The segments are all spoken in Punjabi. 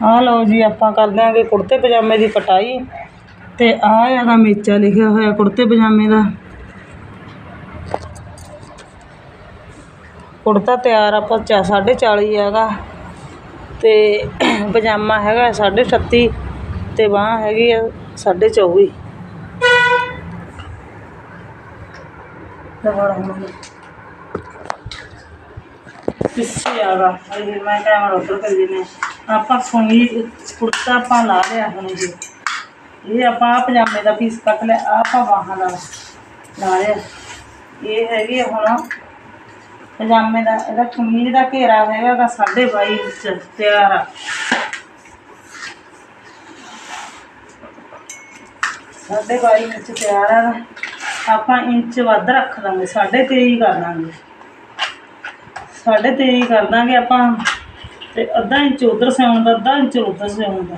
ਆਹ ਲਓ ਜੀ, ਆਪਾਂ ਕਰ ਦਿਆਂਗੇ ਕੁੜਤੇ ਪਜਾਮੇ ਦੀ ਕਟਾਈ। ਤੇ ਆਹ ਹੈਗਾ ਮੇਚਾ ਲਿਖਿਆ ਹੋਇਆ ਕੁੜਤੇ ਪਜਾਮੇ ਦਾ। ਕੁੜਤਾ ਤਿਆਰ ਆਪਾਂ ਚਾ 40 ਹੈਗਾ। ਤੇ ਪਜਾਮਾ ਹੈਗਾ 38 ਤੇ ਬਾਂਹ ਹੈਗੀ ਆ 24 ਤੇ ਬੜਾ ਮੈਨੂੰ ਪਿੱਛੇ ਆਗਾ ਇਹ ਮੈਂ ਕੈਮਰਾ ਉੱਧਰ ਕਰੀ ਦਿੰਦੇ ਆਪਾਂ ਸੁਣੀ ਕੁੜਤਾ ਆਪਾਂ ਲਾ ਲਿਆ ਹੁਣ ਜੀ। ਇਹ ਆਪਾਂ ਆਹ ਪਜਾਮੇ ਦਾ ਪੀਸ ਕੱਟ ਲਿਆ, ਆਹ ਆਪਾਂ ਬਾਹਾਂ ਦਾ ਲਾ ਲਿਆ। ਇਹ ਹੈਗੀ ਹੁਣ ਪਜਾਮੇ ਦਾ, ਇਹਦਾ ਕਮੀਜ਼ ਦਾ ਘੇਰਾ ਹੈਗਾ ਗਾ 22 ਇੰਚ, ਤਿਆਰ ਆ। ਸਾਢੇ 22 ਇੰਚ ਤਿਆਰ ਆ ਆਪਾਂ ਇੰਚ ਵੱਧ ਰੱਖ ਦਾਂਗੇ 23.5 ਕਰ ਦਾਂਗੇ। ਸਾਢੇ 23 ਕਰ ਦਾਂਗੇ ਆਪਾਂ। ਤੇ ਅੱਧਾ ਇੰਚ ਉਧਰ ਸਿਉਣ ਦਾ ਅੱਧਾ ਇੰਚ ਉਧਰ ਸਿਉਣ ਦਾ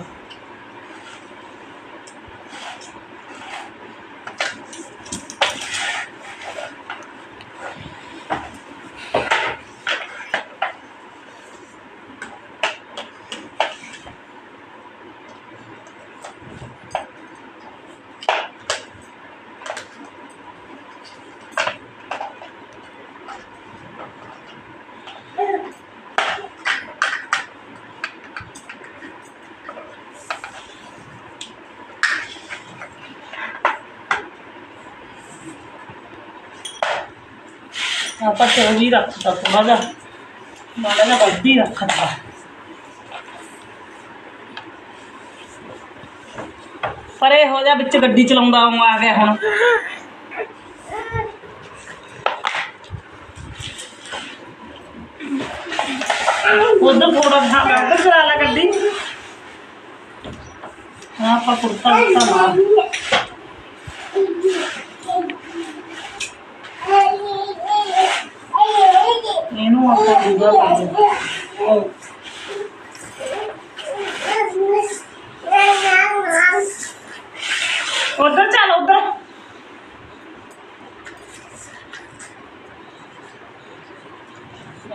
ਆਪਾਂ ਚੌਵੀ ਰੱਖਤਾ ਥੋੜਾ ਜਿਹਾ। ਮਾੜਾ ਜਿਹਾ ਵੱਧ ਹੀ ਰੱਖਤਾ ਪਰੇ ਹੋ ਜਾ ਵਿੱਚ ਗੱਡੀ ਚਲਾਉਂਦਾ ਉਹ ਆ ਗਿਆ ਹੁਣ। ਉਧਰ ਥੋੜਾ ਜਿਹਾ ਉਧਰ ਚਲਾ ਲੈ ਗੱਡੀ। ਆਹ ਆਪਾਂ ਕੁੜਤਾ ਕੁੜਤਾ ਲਾ ਇਹਨੂੰ ਆਪਾਂ ਦੂਜਾ ਕਰ ਦਿੰਦੇ ਉਧਰ ਚੱਲ ਉਧਰ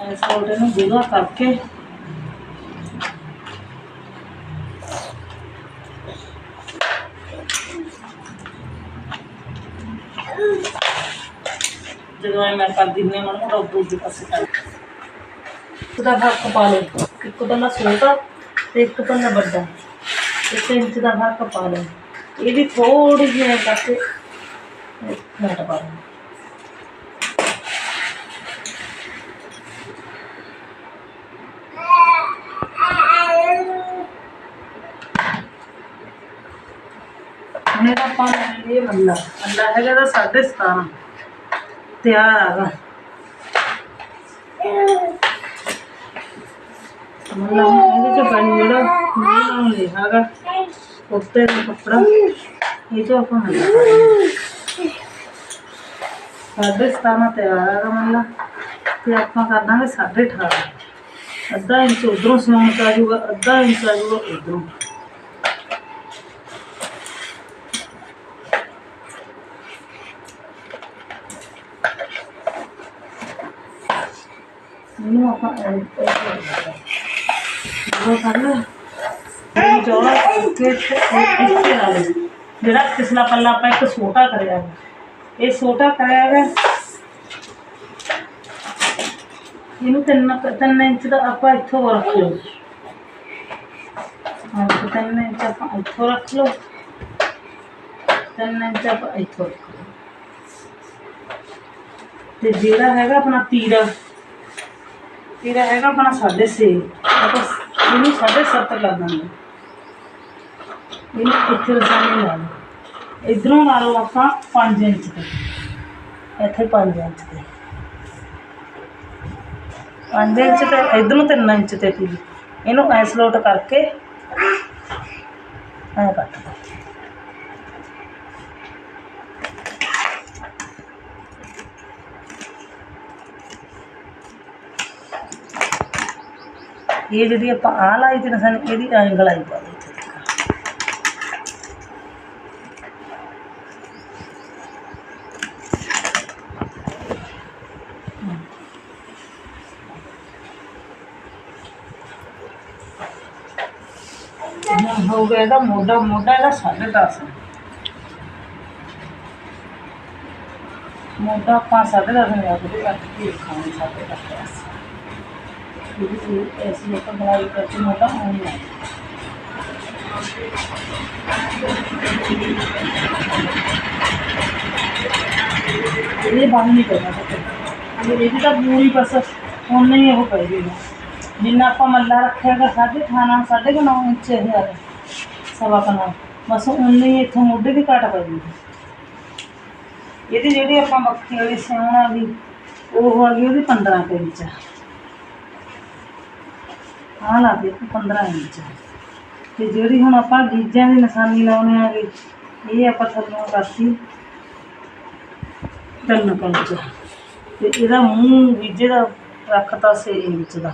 ਇਸ ਫੋਲਡਰ ਨੂੰ ਦੂਜਾ ਕਰਕੇ ਜਦੋਂ ਇਹ ਮੈਂ ਕਰਦੀ ਹੁੰਦੀ ਹਾਂ ਮਨ ਉਹ ਦੂਜੇ ਪਾਸੇ ਕਰ ਉਹਦਾ ਫ਼ਰਕ ਪਾ ਲੈ ਇੱਕ ਪੱਲਾ ਛੋਟਾ ਤੇ ਇੱਕ ਪੱਲਾ ਵੱਡਾ। ਇੱਕ ਇੰਚ ਦਾ ਫ਼ਰਕ ਪਾ ਲੈ ਇਹਦੀ ਥੋੜੀ ਜਿਹੀ ਕਰਕੇ ਮਿੰਟ ਪਾ ਲੈ ਹੁਣ ਇਹ ਮੱਲਾ ਮੱਲਾ ਹੈਗਾ ਦਾ 17.5 ਤਿਆਰ ਹੈਗਾ ਮੱਲਾ ਇਹਦੇ ਚ ਪਾਣੀ ਜਿਹੜਾ ਨਹੀਂ ਨਾਲ ਲਿਖਾਗਾ ਉੱਤੇ ਦਾ ਕੱਪੜਾ। ਇਹ ਜੋ ਆਪਾਂ ਮੱਲਾ ਸਾਡੇ ਸਤਾਨਾ ਤਿਆਰ ਹੈਗਾ ਮੱਲਾ ਤੇ ਆਪਾਂ ਕਰ ਦਾਂਗੇ 18.5 ਅੱਧਾ ਇੰਚ ਉਧਰੋਂ ਸਿਉਣ ਕਾ ਜੂਗਾ ਅੱਧਾ ਇੰਚ ਆ ਜੂਗਾ ਉਧਰੋਂ। ਇਹਨੂੰ ਆਪਾਂ ਐਂ ਉਹ ਕਰ ਲੈ। ਚੌੜਾ ਜੋੜਾ ਇੱਥੇ ਇੱਥੇ ਜਿਹੜਾ ਪਿਛਲਾ ਪੱਲਾ ਆਪਾਂ ਇੱਕ ਛੋਟਾ ਕਰਿਆ ਹੈ ਇਹ ਛੋਟਾ ਕਰਿਆ ਹੈ ਇਹਨੂੰ ਤਿੰਨ ਤਿੰਨ ਇੰਚ ਦਾ ਆਪਾਂ ਇੱਥੋਂ ਰੱਖ ਲਓ। ਹਾਂ ਤਿੰਨ ਇੰਚ ਆਪਾਂ ਇੱਥੋਂ ਰੱਖ ਲਓ। ਤਿੰਨ ਇੰਚ ਆਪਾਂ ਇੱਥੋਂ ਰੱਖ ਲਓ। ਤੇ ਜਿਹੜਾ ਹੈਗਾ ਆਪਣਾ ਤੀਰਾ ਤੀਰਾ ਹੈਗਾ ਆਪਣਾ 6.5 ਆਪਾਂ ਇਹਨੂੰ 7.5 ਕਰ ਦਾਂਗੇ। ਇਹਨੂੰ ਇੱਥੇ ਰਸਾਨੀ ਲਾ ਲਓ। ਇਧਰੋਂ ਲਾ ਲਓ ਆਪਾਂ 5 ਇੰਚ ਤੇ। ਇੱਥੇ 5 ਇੰਚ ਤੇ। 5 ਇੰਚ ਤੇ, ਇਧਰੋਂ 3 ਇੰਚ ਤੇ ਤੀ ਇਹਨੂੰ ਐ ਸਲੋਟ ਕਰਕੇ ਐ ਕੱਟ ਦੋ ਇਹ ਜਿਹੜੀ ਆਪਾਂ ਆਹ ਲਾਈ ਤੇ ਨਸਾਂ ਇਹਦੀ ਐਂ ਗਲਾਈ ਪਾ ਹੋ ਗਿਆ ਇਹਦਾ ਮੋਢਾ ਮੋਢਾ ਇਹਦਾ 10.5 ਮੋਢਾ ਆਪਾਂ 10.5 ਲਿਆ ਕੇ ਕੱਟ ਕੇ 10.5 ਇਹ ਐਸੀ ਆਪਾਂ ਬਣਾਈ ਕਰਕੇ ਮੋਢਾ ਆਉਣਾ ਇਹ ਬੰਦ ਨਹੀਂ ਕਰਨਾ ਚਾਹੀਦਾ। ਇਹਦੀ ਤਾਂ ਪੂਰੀ ਬਸ ਉਨਾ ਹੀ ਉਹ ਪਏਗੀ ਜਿੰਨਾ ਆਪਾਂ ਮੱਲਾ ਰੱਖਿਆਗਾ ਸਾਢੇ ਅਠਾਰਾਂ, ਸਾਢੇ ਕੁ ਨੌ ਇੰਚ ਹੈ ਸਵਾ ਕੁ ਬਸ ਉਨਾ ਹੀ ਇੱਥੋਂ ਮੋਢੇ ਦੀ ਘਟ ਪਏਗੀ ਇਹਦੀ ਜਿਹੜੀ ਆਪਾਂ ਮੱਕੀ ਵਾਲੀ ਸਿਉਣ ਆ ਗਈ, ਉਹ ਆ ਗਈ ਉਹਦੀ 15 ਕੁ ਇੰਚ। ਆਹ ਲਾ ਦੇ 15 ਇੰਚ। ਤੇ ਜਿਹੜੀ ਹੁਣ ਆਪਾਂ ਗੀਜਿਆਂ ਦੀ ਨਿਸ਼ਾਨੀ ਲਾਉਣੇ ਆ ਗਈ ਇਹ ਆਪਾਂ ਥੱਲੋਂ ਕਰਤੀ ਤਿੰਨ ਕੁ ਤੇ ਇਹਦਾ ਮੂੰਹ ਗੀਜੇ ਦਾ ਰੱਖਤਾ 6 ਇੰਚ ਦਾ।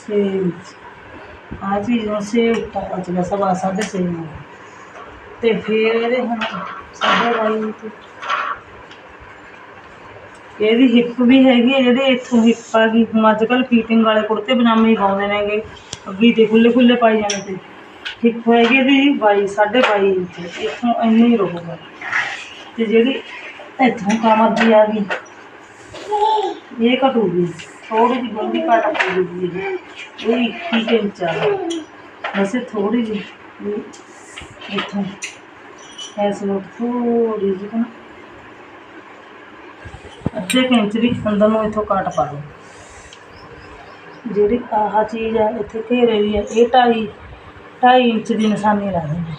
6 ਇੰਚ। ਆ ਚੀਜ਼ ਨੂੰ ਸੇ ਉੱਪਰ ਬਚਦਾ ਸਵਾ ਸਾਢੇ ਛੇ ਨੂੰ। ਤੇ ਫਿਰ ਇਹਦੇ ਹੁਣ ਸਾਢੇ ਬਾਈ ਤੇ ਇਹਦੀ ਹਿੱਪ ਵੀ ਹੈਗੀ ਹੈ ਇੱਥੋਂ ਹਿੱਪ ਆ ਗਈ। ਹੁਣ ਅੱਜ ਕੱਲ੍ਹ ਫੀਟਿੰਗ ਵਾਲੇ ਕੁੜਤੇ ਪਜਾਮੇ ਹੀ ਪਾਉਂਦੇ ਨੇਗੇ। ਅੱਗੇ ਤੇ ਖੁੱਲੇ ਖੁੱਲੇ ਪਾਈ ਜਾਂਦੇ ਤੇ। ਹਿੱਪ ਹੈਗੀ ਇਹਦੀ ਬਾਈ, ਸਾਢੇ ਬਾਈ ਇੰਚ। ਇੱਥੋਂ ਇੰਨੀ ਹੀ ਰਹੂਗਾ। ਤੇ ਜਿਹੜੀ ਇੱਥੋਂ ਕਮਰ ਦੀ ਆ ਗਈ, ਇਹ ਘਟੂਗੀ। ਥੋੜੀ ਜਿਹੀ ਗੰਦੀ ਘਟ ਪਊਗੀ ਇਹ ਇਹ 21 ਇੰਚ ਆ ਵੈਸੇ ਥੋੜੀ ਜਿਹੀ ਇਹ ਇੱਥੋਂ ਐਸ ਜਿਹੀ ਅੱਧੇ ਕੁ ਇੰਚ ਦੀ ਅੰਦਰ ਨੂੰ ਇੱਥੋਂ ਕੱਟ ਪਾ ਲਓ ਜਿਹੜੀ ਆਹ ਚੀਜ਼ ਹੈ, ਇੱਥੇ ਘੇਰੇ ਦੀ ਹੈ, ਇਹ ਢਾਈ ਢਾਈ ਇੰਚ ਦੀ ਨਿਸ਼ਾਨੀ ਲਾ ਦਿੰਦੇ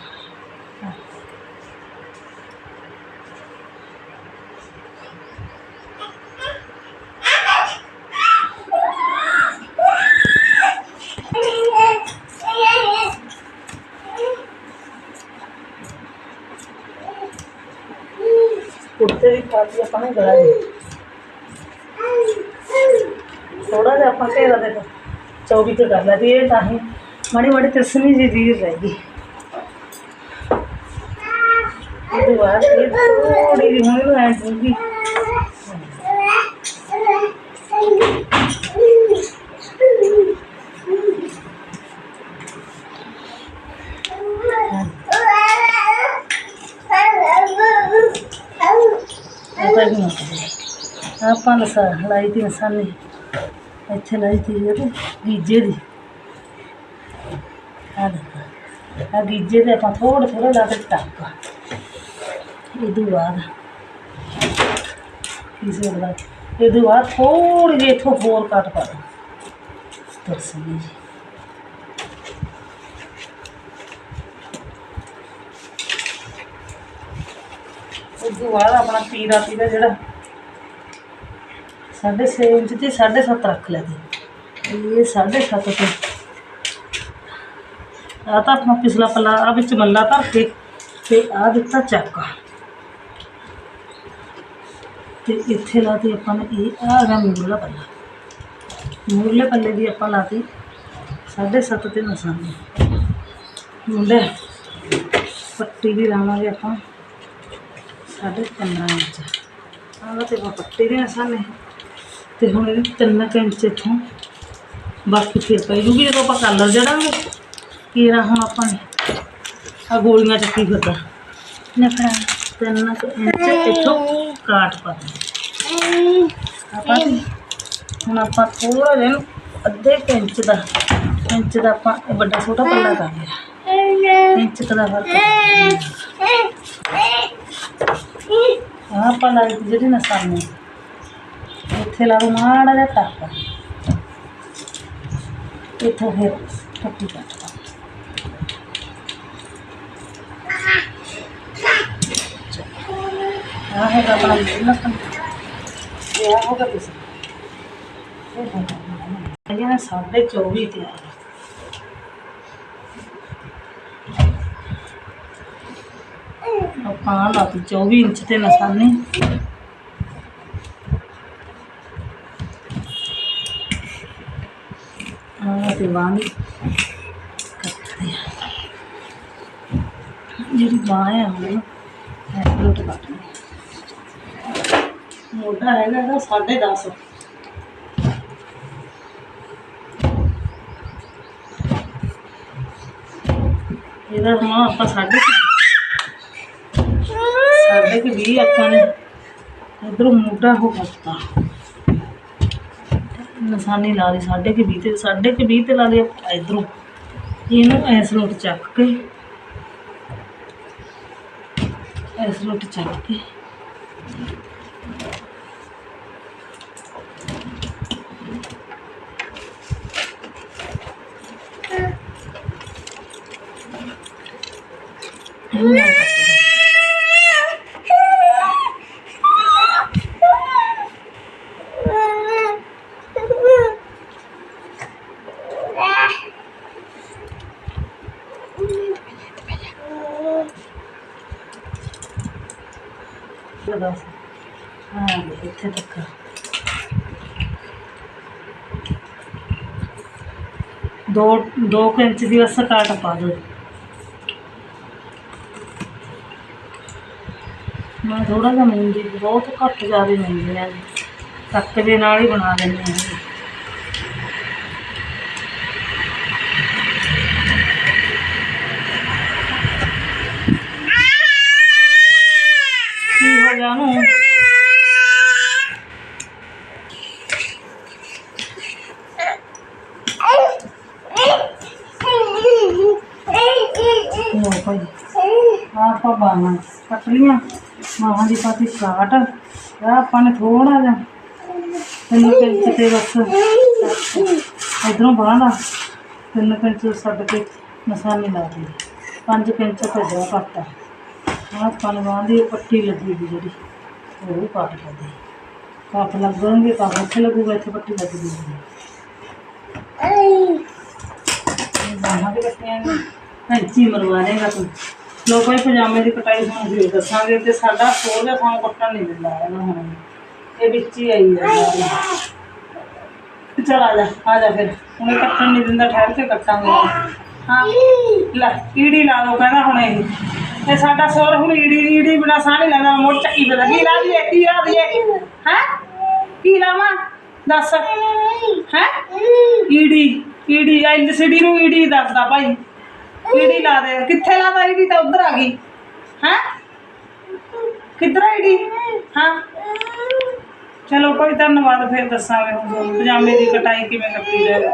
ਕੁੜਤੇ ਦੀ ਪਾਤੀ ਆਪਾਂ ਨੇ ਗਲਾ ਦੀ ਥੋੜਾ ਜਿਹਾ ਆਪਾਂ ਘੇਰਾ ਦੇ 24 ਤੇ ਕਰ ਲਿਆ ਇਹ ਤਾਂ ਹੀ ਮਾੜੀ ਮਾੜੀ ਤਸਮੀ ਜੀ ਦੀ ਰਹਿ ਗਈ। ਇਹ ਬਾਅਦ ਇਹ ਥੋੜੀ ਜਿਹੀ ਹੁਣ ਐਂ ਦੂੰਗੀ ਪਤਾ ਨਹੀਂ ਹੁੰਦਾ ਆਪਾਂ ਲਸਾ ਲਾਈ ਤੀ ਨਿਸ਼ਾਨੀ ਇੱਥੇ ਲਾਈ ਦੀ ਜਿਹੜੇ ਗੀਜੇ ਦੀ। ਆ ਦੇਖੋ ਆ ਗੀਜੇ ਦੇ ਆਪਾਂ ਥੋੜਾ ਥੋੜਾ ਲਾ ਕੇ ਟੱਕ ਇਹ ਤੋਂ ਬਾਅਦ ਕਿਸੇ ਦਾ ਇਹ ਤੋਂ ਬਾਅਦ ਥੋੜੀ ਜਿਹੀ ਇੱਥੋਂ ਹੋਰ ਕੱਟ ਪਾ ਦੋ ਤਰਸੀ ਜੀ। ਉਸ ਤੋਂ ਬਾਅਦ ਆਪਣਾ ਪੀਰਾ ਸੀਗਾ ਜਿਹੜਾ। ਸਾਢੇ ਛੇ ਇੰਚ ਤੇ ਸਾਢੇ ਸੱਤ ਰੱਖ ਲਿਆ ਤੇ। ਇਹ ਸਾਢੇ ਸੱਤ ਤੇ। ਆ ਤਾਂ ਆਪਣਾ ਪਿਛਲਾ ਪੱਲਾ ਆ ਵਿੱਚ ਮੱਲਾ ਧਰ ਕੇ ਤੇ ਆ ਦਿੱਤਾ ਚੱਕ। ਤੇ ਇੱਥੇ ਲਾਤੀ ਆਪਾਂ ਨੇ ਇਹ ਆ ਗਾ ਮੂਰਲਾ ਪੱਲਾ। ਮੂਰਲੇ ਪੱਲੇ ਦੀ ਆਪਾਂ ਲਾਤੀ ਸਾਢੇ ਸੱਤ ਤੇ ਨਿਸ਼ਾਨੀ। ਮੁੰਡੇ, ਪੱਟੀ ਵੀ ਲਾਵਾਂਗੇ ਆਪਾਂ। ਸਾਢੇ 15 ਇੰਚ ਆਹ ਤੇ ਆਪਾਂ ਪੱਟੀ ਦੇ ਨਿਸ਼ਾਨੇ ਤੇ ਹੁਣ ਇਹਦੀ ਤਿੰਨ ਕੁ ਇੰਚ ਇੱਥੋਂ ਬਾਕੀ ਫਿਰ ਪਈ ਜੂਗੀ ਜਦੋਂ ਆਪਾਂ ਕਲਰ ਜੜਾਂਗੇ ਕੀਰਾ ਹੁਣ ਆਪਾਂ ਨੇ ਆ ਗੋਲੀਆਂ ਚੱਕੀ ਫਿਰਦਾ ਨਖੜਾ ਤਿੰਨ ਕੁ ਇੰਚ ਇੱਥੋਂ ਕਾਟ ਪਾ ਦੇ ਆਪਾਂ ਤੇ ਹੁਣ ਆਪਾਂ ਥੋੜਾ ਜਿਹਾ ਇਹਨੂੰ ਅੱਧੇ ਕੁ ਇੰਚ ਦਾ ਇੰਚ ਦਾ ਆਪਾਂ ਇਹ ਵੱਡਾ ਛੋਟਾ ਪੱਲਾ ਕਰ ਲਿਆ ਇੰਚ ਕੁ ਦਾ ਫ਼ਰਕ ਆਹ ਆਪਾਂ ਲਾਈ ਦੀ ਜਿਹੜੀ ਨਿਸ਼ਾਨੀ ਇੱਥੇ ਲਾ ਲਓ ਮਾੜਾ ਜਿਹਾ ਟੱਕ ਇੱਥੋਂ ਫਿਰ ਪੱਟੀ ਕੱਟ ਲਾ ਆਹ ਹੈਗਾ ਆਪਣਾ ਲਸਣ ਇਹ ਆਹ ਹੋਗਾ ਤੁਸੀਂ ਇਹ ਨਾ ਸਾਢੇ 24 ਤੇ ਆ ਆਪਾਂ ਲਾ 24 ਇੰਚ ਤੇ ਨਿਸ਼ਾਨੀ ਆ ਤੇ ਵਾਂਗੀ ਜਿਹੜੀ ਬਾਹ ਹੈ ਹੁਣ ਐਕਲੋਟ ਕੱਟਣੀ ਮੋਢਾ ਹੈਗਾ ਇਹਦਾ ਸਾਢੇ 10 ਇਹਦਾ ਹੁਣ ਆਪਾਂ ਸਾਢੇ ਕੁ- ਸਾਢੇ ਕਿ 20 ਆਪਾਂ ਨੇ ਇਧਰੋਂ ਮੋਢਾ ਹੋ ਕਰਤਾ ਨਿਸ਼ਾਨੀ ਲਾ ਲਈ ਸਾਢੇ ਕਿ 20 ਤੇ ਸਾਢੇ ਕਿ 20 ਤੇ ਲਾ ਲਈ ਆਪਾਂ ਇਧਰੋਂ ਇਹਨੂੰ ਐਸ ਰੋਟ ਚੱਕ ਕੇ ਐਸ ਰੋਟ ਚੱਕ ਕੇ ਇਹਨੂੰ ਨਾਲ ਕੱਟ ਹਾਂ, ਇੱਥੇ ਤੱਕ। ਦੋ ਦੋ ਕੁ ਇੰਚ ਦੀ ਬਸ ਕਾਟ ਪਾ ਦਿਓ। ਮੈਂ ਥੋੜਾ ਜਿਹਾ ਮਹਿੰਦੀ ਬਹੁਤ ਘੱਟ ਜ਼ਿਆਦਾ ਮਹਿੰਦੀ ਆ ਤੱਕ ਦੇ ਨਾਲ ਹੀ ਬਣਾ ਲੈਂਦੇ ਹਾਂ। ਕੀ ਉਹਨੂੰ ਲੋ ਭਾਈ, ਆਹ ਆਪਾਂ ਬਾਹਾਂ ਕੱਟ ਲੀਆਂ ਬਾਹਾਂ ਦੀ ਪਾਤੀ ਕਾਟ ਆ ਆਪਾਂ ਨੇ ਥੋੜਾ ਜਿਹਾ ਤਿੰਨ ਪਿੰਚ ਤੇ ਬਸ ਇਧਰੋਂ ਬਾਹਾਂ ਦਾ ਤਿੰਨ ਪਿੰਚ ਛੱਡ ਕੇ ਨਿਸ਼ਾਨੀ ਲਾ ਦੀ ਪੰਜ ਪਿੰਚ ਭੇਜਿਆ ਕੱਟ ਆ। ਆਪਾਂ ਨੂੰ ਬਾਹਾਂ ਦੀ ਪੱਟੀ ਲੱਗੀ ਵੀ ਜਿਹੜੀ ਉਹ ਕੱਟ ਕਰਦੇ ਕੱਟ ਲੱਗਣਗੇ ਤਾਂ ਇੱਥੇ ਲੱਗੂਗਾ ਇੱਥੇ ਪੱਟੀ ਲੱਗ ਜੂਗੀ ਬਾਹਾਂ ਦੇ ਕੱਟੀਆਂ ਨੇ ਕੈਂਚੀ ਮਰਵਾ ਦੇਗਾ ਤੂੰ ਲੋ ਭਾਈ ਪਜਾਮੇ ਦੀ ਕਟਾਈ ਤੁਹਾਨੂੰ ਫਿਰ ਦੱਸਾਂਗੇ ਤੇ ਸਾਡਾ ਸੋਹਣਾ ਸਾਨੂੰ ਕੱਟਣ ਨਹੀਂ ਦਿੰਦਾ ਹੈਗਾ ਹੁਣ ਇਹ ਵਿੱਚ ਹੀ ਆਈ ਹੈ ਚਲ ਆ ਜਾ ਆ ਜਾ ਫਿਰ ਹੁਣ ਇਹ ਕੱਟਣ ਨਹੀਂ ਦਿੰਦਾ ਠਹਿਰ ਕੇ ਕੱਟਾਂਗੇ ਹਾਂ ਲੈ ਈੜੀ ਲਾ ਦੋ ਕਹਿੰਦਾ ਹੁਣ ਇਹ ਇਹ ਸਾਡਾ ਸੋਰ ਹੁਣ ਈੜੀ ਈੜੀ ਬਿਨਾ ਸਾਹ ਨਹੀਂ ਲੈਂਦਾ ਮੋੜ ਚੱਕੀ ਬਦਾ ਕੀ ਲਾ ਦੀਏ ਕੀ ਲਾ ਦੀਏ ਹੈ? ਕੀ ਲਾਵਾਂ? ਦੱਸ। ਹੈ? ਈੜੀ ਈੜੀ ਐਲਸੀਡੀ ਨੂੰ ਈੜੀ ਦੱਸਦਾ ਭਾਈ। ਈੜੀ ਲਾ ਦੇ। ਕਿੱਥੇ ਲਾਦਾ ਈੜੀ? ਤਾਂ ਉਧਰ ਆ ਗਈ। ਹੈ? ਕਿੱਧਰ ਈੜੀ? ਹਾਂ? ਚਲੋ ਭਾਈ, ਧੰਨਵਾਦ। ਫਿਰ ਦੱਸਾਂਗੇ ਹੁਣ ਤੁਹਾਨੂੰ ਪਜਾਮੇ ਦੀ ਕਟਾਈ ਕਿਵੇਂ ਕੱਟੀ ਜਾਵੇ